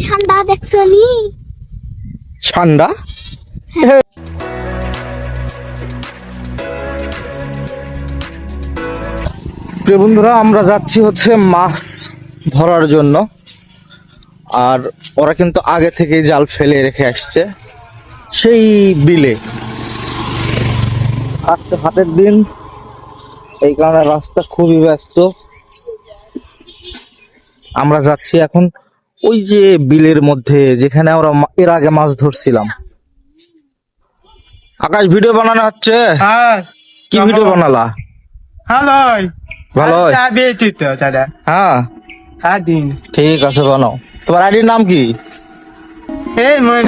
ঠান্ডা দেখছ নি? ঠান্ডা প্রিয় বন্ধুরা আমরা যাচ্ছি হচ্ছে মাছ ধরার জন্য। আর ওরা কিন্তু আগে থেকেই জাল ফেলে রেখে আসছে। সেই বিলে। আজকে হাটের দিন। এই কারণে রাস্তা খুবই ব্যস্ত। আমরা যাচ্ছি এখন ওই যে বিলের মধ্যে যেখানে আমরা এর আগে মাছ ধরছিলাম। আকাশ ভিডিও বানানো হচ্ছে? হ্যাঁ। কি ভিডিও বানালা? হ্যালো। ভালো। হয়? বেটি তো দাদা। হ্যাঁ। হ্যাঁ দিন। ঠিক আছে বানাও। তোমার আইডির নাম কি? এই মনে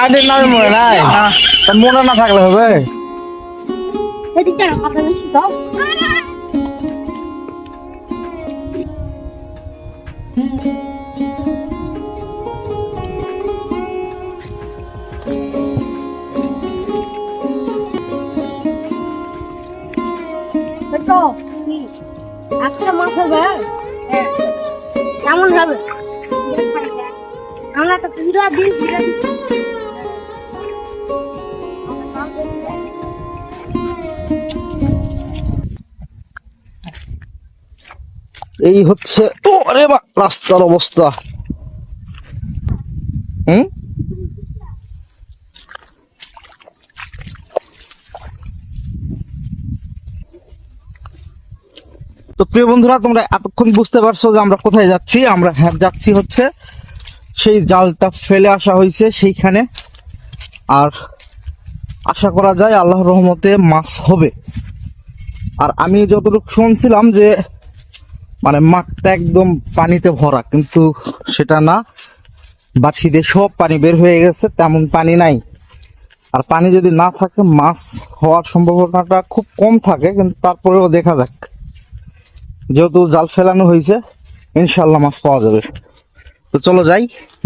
আইডির নাম মনে নাই তা মনে না থাকলে হবে? এদিকটা আপনার আজকে মাছ হবে হ্যাঁ। কেমন হবে? আমরা তো পুরা এই হচ্ছে ও আরে মা রাস্তার অবস্থা। হুম? তো প্রিয় বন্ধুরা, তোমরা এতক্ষণ বুঝতে পারছ যে আমরা কোথায় যাচ্ছি। আমরা হ্যাঁ যাচ্ছি হচ্ছে সেই জালটা ফেলে আসা হয়েছে সেইখানে। আর আশা করা যায় আল্লাহ রহমতে মাছ হবে। আর আমি যতটুকু শুনছিলাম যে মানে মাঠটা একদম পানিতে ভরা, কিন্তু সেটা না। দিয়ে সব পানি বের হয়ে গেছে, তেমন পানি নাই। আর পানি যদি না থাকে, মাছ হওয়ার সম্ভাবনাটা খুব কম থাকে, কিন্তু তারপরেও দেখা যাক। যেহেতু জাল ফেলানো হয়েছে ইনশাল্লাহ মাছ পাওয়া যাবে। তো চলো যাই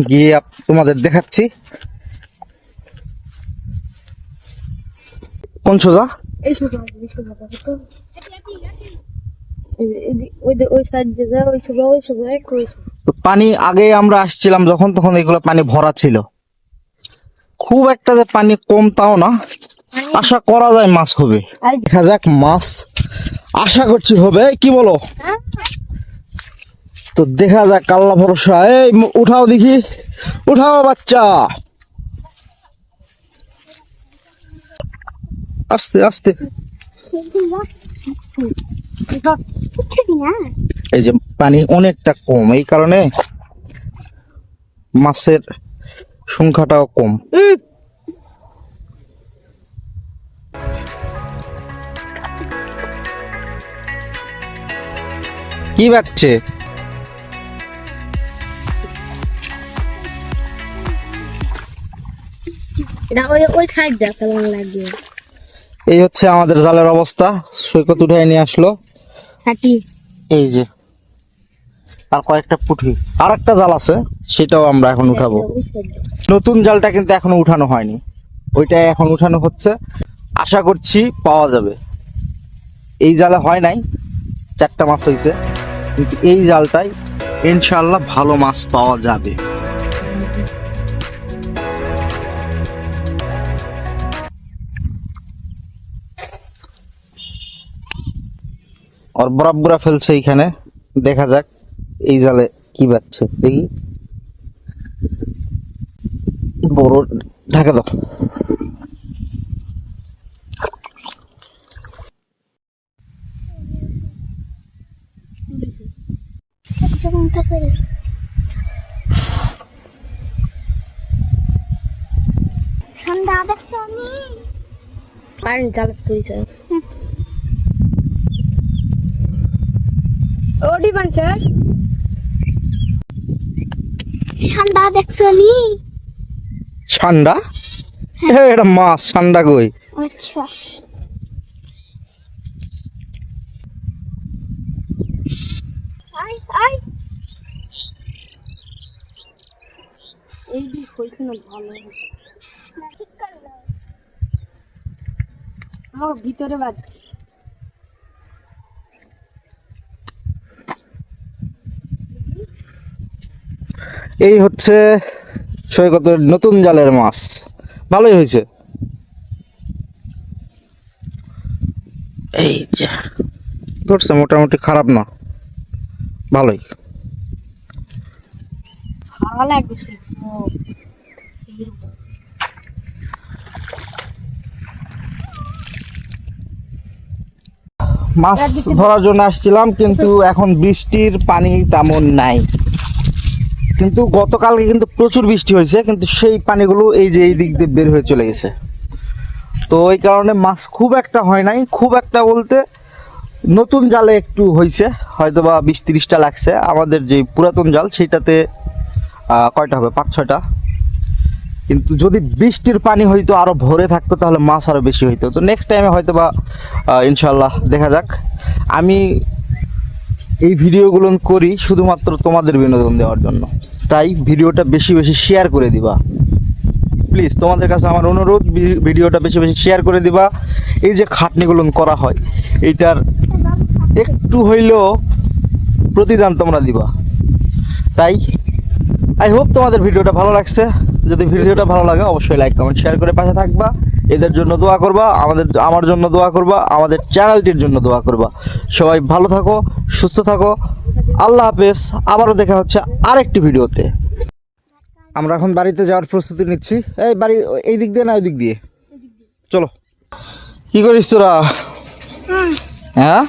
গিয়ে তোমাদের দেখাচ্ছি। কোন সোজা? পানি আগে আমরা আসছিলাম যখন তখন এগুলো পানি ভরা ছিল। খুব একটা যে পানি কম তাও না। আশা করা যায় মাছ হবে। দেখা যাক মাছ আশা করছি হবে। কি বলো? তো দেখা যাক কাল্লা ভরসা। এই উঠাও দেখি। উঠাও বাচ্চা। আস্তে আস্তে। এই যে পানি অনেকটা কম, এই কারণে মাছের সংখ্যাটাও কম। কি লাগবে এই হচ্ছে আমাদের জালের অবস্থা। সৈকত উঠে নিয়ে আসলো। এই যে আর কয়েকটা পুঁটি আর একটা জাল আছে সেটাও আমরা এখন উঠাবো। নতুন জালটা কিন্তু এখনও উঠানো হয়নি। ওইটা এখন উঠানো হচ্ছে। আশা করছি পাওয়া যাবে। এই জালে হয় নাই চারটা মাছ হয়েছে। এই জালটাই ইনশাল্লাহ ভালো মাছ পাওয়া যাবে। ওর বরাবরা ফেলছে এইখানে। দেখা যাক এই জালে কি বাচ্ছে। দেখি। বড় ঢাকা দাও। যখন তারপরে ঠান্ডা দেখছ আমি কারেন্ট জাল করেছে ওডি বানছস ঠান্ডা দেখছ আমি ঠান্ডা এটা মাছ ঠান্ডা কই আচ্ছা এই দিক কইছে না ভালো। আমার ভিতরে বাজছে। এই হচ্ছে সৈকতের নতুন জালের মাছ। ভালোই হয়েছে। এই যা ধরছে মোটামুটি খারাপ না। ভালোই। ভালো এরকম। মাছ ধরার জন্য আসছিলাম কিন্তু এখন বৃষ্টির পানি তেমন নাই। কিন্তু গতকালকে কিন্তু প্রচুর বৃষ্টি হয়েছে কিন্তু সেই পানিগুলো এই যে এই দিক দিয়ে বের হয়ে চলে গেছে। তো ওই কারণে মাছ খুব একটা হয় নাই খুব একটা বলতে নতুন জালে একটু হয়েছে হয়তো বা বিশ তিরিশটা লাগছে। আমাদের যে পুরাতন জাল সেইটাতে আহ, কয়টা হবে? পাঁচ, ছয়টা? কিন্তু যদি বৃষ্টির পানি হইতো আরও ভরে থাকতো, তাহলে মাছ আরও বেশি হইতো। তো নেক্সট টাইমে হয়তো বা ইনশাল্লাহ দেখা যাক। আমি এই ভিডিওগুলো করি শুধুমাত্র তোমাদের বিনোদন দেওয়ার জন্য। তাই ভিডিওটা বেশি বেশি শেয়ার করে দিবা। প্লিজ তোমাদের কাছে আমার অনুরোধ ভিডিওটা বেশি বেশি শেয়ার করে দিবা। এই যে খাটনিগুলো করা হয়, এইটার একটু হইলেও প্রতিদান তোমরা দিবা। তাই আই হোপ তোমাদের ভিডিওটা ভালো লাগছে। যদি ভিডিওটা ভালো লাগে অবশ্যই লাইক কমেন্ট শেয়ার করে পাশে থাকবা। এদের জন্য দোয়া করবা আমাদের আমার জন্য দোয়া করবা আমাদের চ্যানেলটির জন্য দোয়া করবা। সবাই ভালো থাকো সুস্থ থাকো। আল্লাহ হাফেজ আবারও দেখা হচ্ছে আরেকটি ভিডিওতে। আমরা এখন বাড়িতে যাওয়ার প্রস্তুতি নিচ্ছি। এই বাড়ি এই দিক দিয়ে না ওই দিক দিয়ে? চলো। কি করিস তোরা? হ্যাঁ।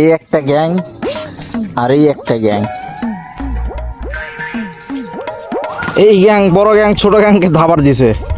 এই একটা গ্যাং। আর এই একটা গ্যাং। এই গ্যাং বড় গ্যাং ছোট গ্যাংকে ধাবার দিছে।